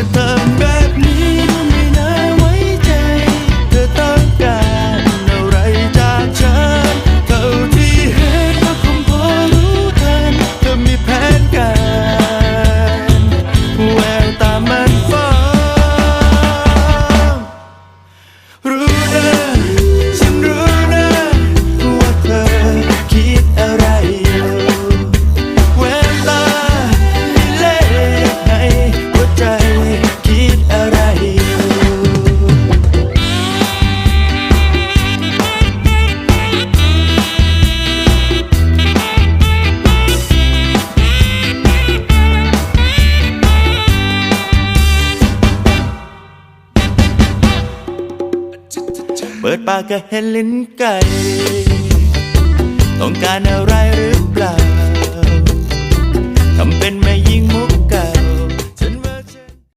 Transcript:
with the เปิดปากก็เห็นลิ้นไก่ ต้องการอะไรหรือ